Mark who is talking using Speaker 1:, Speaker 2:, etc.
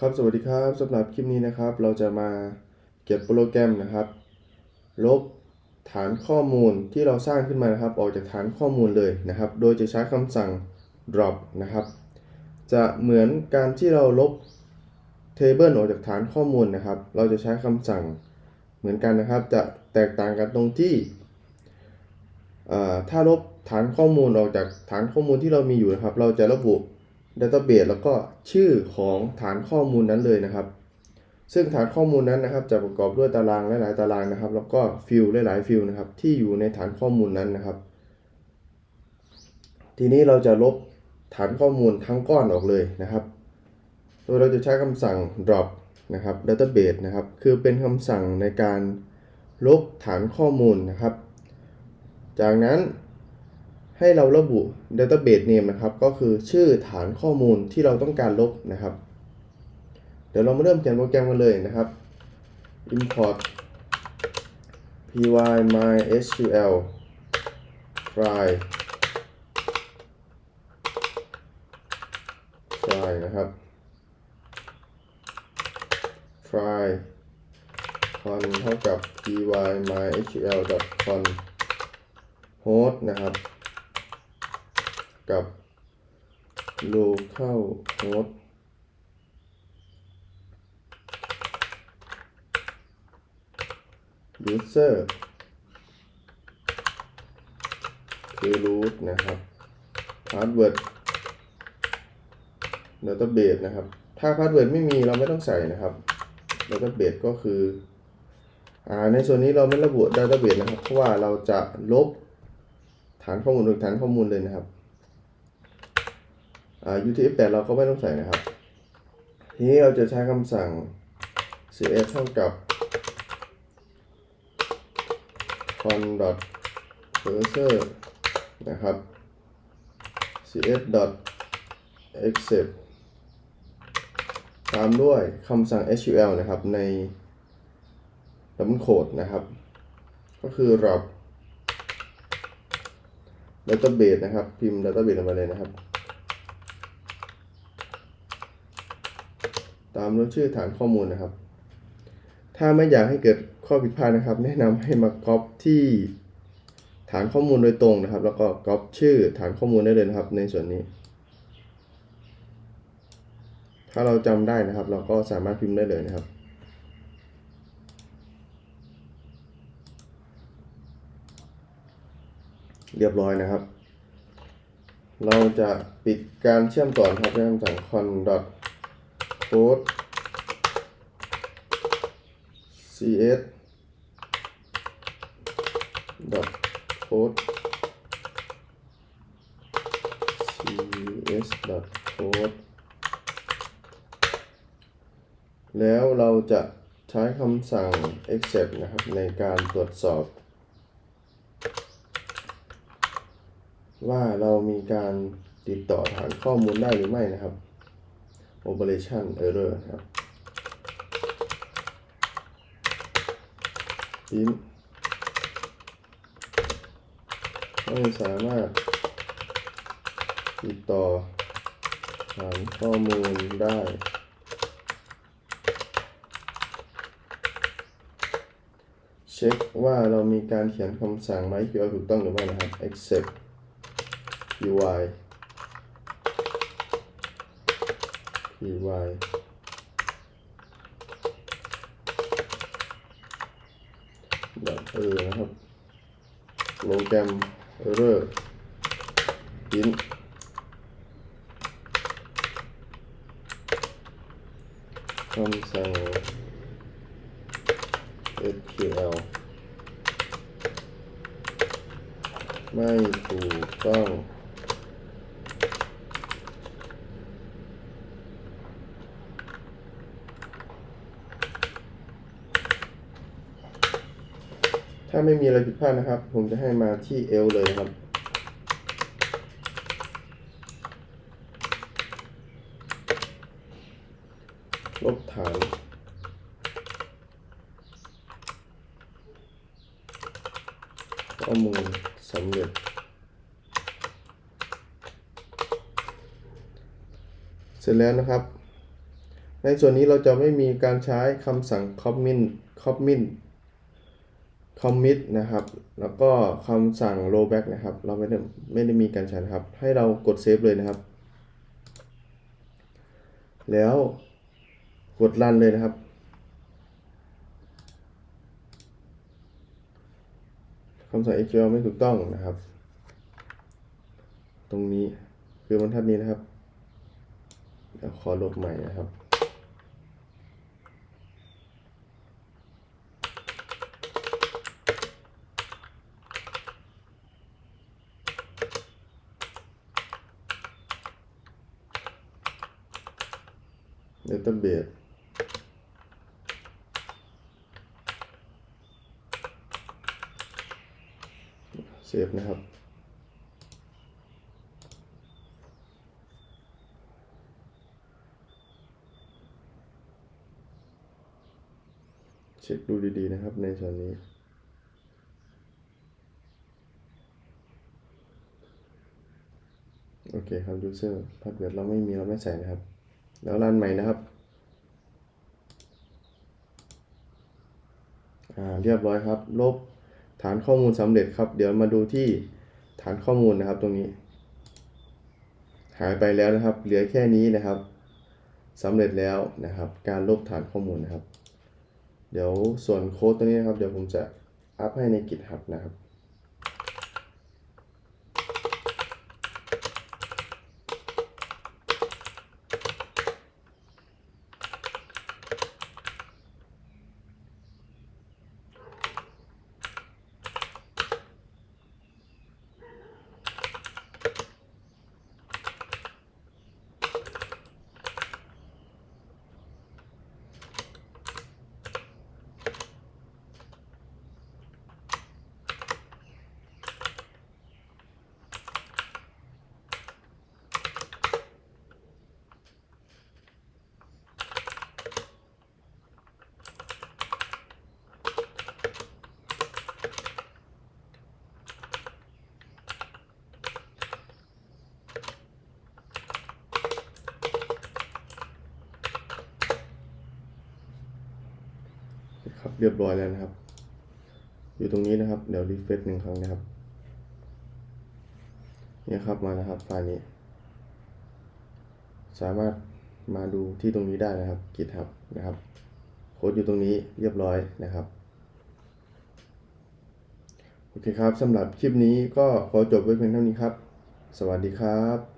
Speaker 1: ครับสวัสดีครับสำหรับคลิปนี้นะครับ เราจะมาเก็บโปรแกรมนะครับ ลบฐานข้อมูลที่เราสร้างขึ้นมานะครับ ออกจากฐานข้อมูลเลยนะครับ โดยจะใช้คำสั่ง drop นะครับ จะเหมือนการที่เราลบ table ออกจากฐานข้อมูลนะครับ เราจะใช้คำสั่งเหมือนกันนะครับ จะแตกต่างกันตรงที่ถ้าลบฐานข้อมูลออกจากฐานข้อมูลที่เรามีอยู่นะครับ เราจะระบุ Database แล้วก็ชื่อของฐานข้อมูลนั้นเลยนะครับ ซึ่งฐานข้อมูลนั้นนะครับจะประกอบด้วยตารางหลายๆตารางนะครับ แล้วก็ฟิลหลายๆฟิลนะครับที่อยู่ในฐานข้อมูลนั้นนะครับ ทีนี้เราจะลบฐานข้อมูลทั้งก้อนออกเลยนะครับ โดยเราจะใช้คำสั่ง drop นะครับ database นะครับ คือเป็นคำสั่งในการลบฐานข้อมูลนะครับ จากนั้น ให้เราระบุ database name นะครับ ก็คือชื่อฐานข้อมูลที่เราต้องการลบนะครับ เดี๋ยวเรามาเริ่มเขียนโปรแกรมกันเลยนะครับ import py mysql file file นะครับ file con เท่ากับ py mysql con host นะครับ กับ local host user คือ root นะครับ password database นะครับ ถ้า password ไม่มีเราไม่ต้องใส่นะครับ database ก็คืออ่าในส่วนนี้เราไม่ระบุ database นะครับ เพราะว่าเราจะลบฐานข้อมูลหรือฐานข้อมูลเลยนะครับ UTF-8 เราก็ไม่ต้องใส่นะครับ ทีนี้เราจะใช้คำสั่ง cs เท่ากับ con dot cursor นะครับ cs dot accept ตามด้วยคำสั่ง sql นะครับ ใน double quote นะครับ ก็คือ drop database นะครับ พิมพ์ database ลงไปเลยนะครับ ตามด้วยชื่อฐานข้อมูลนะครับ ถ้าไม่อยากให้เกิดข้อผิดพลาดนะครับ แนะนำให้มาก๊อปที่ฐานข้อมูลโดยตรงนะครับ แล้วก็ก๊อปชื่อฐานข้อมูลได้เลยนะครับ ในส่วนนี้ ถ้าเราจำได้นะครับ เราก็สามารถพิมพ์ได้เลยนะครับเรียบร้อยนะครับ เราจะปิดการเชื่อมต่อครับด้วยคำสั่ง con code cs dot code cs dot code แล้วเราจะใช้คำสั่ง accept นะครับในการตรวจสอบ ว่าเรามีการติดต่อฐานข้อมูลได้หรือไม่นะครับ operation error ครับ print ไม่สามารถติดต่อฐานข้อมูลได้ เช็คว่าเรามีการเขียนคำสั่ง MySQL ถูกต้องหรือไม่นะครับ accept py py แบบเออนะครับโปรแกรม error print คำสั่ง SQL ไม่ถูกต้อง ถ้าไม่มีอะไรผิดพลาดนะครับ ผมจะให้มาที่ L เลยครับ ลบฐานข้อมูลสำเร็จเสร็จแล้วนะครับ ในส่วนนี้เราจะไม่มีการใช้คำสั่ง commit commit commit นะครับ แล้วก็คำสั่ง rollback นะครับ เราไม่ได้ไม่ได้มีการใช้นะครับ ให้เรากดเซฟเลยนะครับ แล้วกดรันเลยนะครับ คำสั่ง SQL ไม่ถูกต้องนะครับ ตรงนี้คือบรรทัดนี้นะครับเดี๋ยวขอลบใหม่นะครับ database เซฟนะครับ เช็คดูดีๆนะครับในส่วนนี้โอเคครับ user พาสเวิร์ดเราไม่มีเราไม่ใส่นะครับ แล้วรันใหม่นะครับเรียบร้อยครับ ลบฐานข้อมูลสำเร็จครับ เดี๋ยวมาดูที่ฐานข้อมูลนะครับตรงนี้ หายไปแล้วนะครับ เหลือแค่นี้นะครับสำเร็จแล้วนะครับ การลบฐานข้อมูลนะครับ เดี๋ยวส่วนโค้ดตัวนี้นะครับ เดี๋ยวผมจะอัพให้ใน GitHub นะครับ ครับเรียบร้อยแล้วนะครับ อยู่ตรงนี้นะครับ เดี๋ยวรีเฟรชหนึ่งครั้งนะครับเนี่ยครับมานะครับไฟล์นี้ สามารถมาดูที่ตรงนี้ได้นะครับ GitHub นะครับโค้ดอยู่ตรงนี้เรียบร้อยนะครับโอเคครับสำหรับคลิปนี้ก็ขอจบไว้เพียงเท่านี้ครับ สวัสดีครับ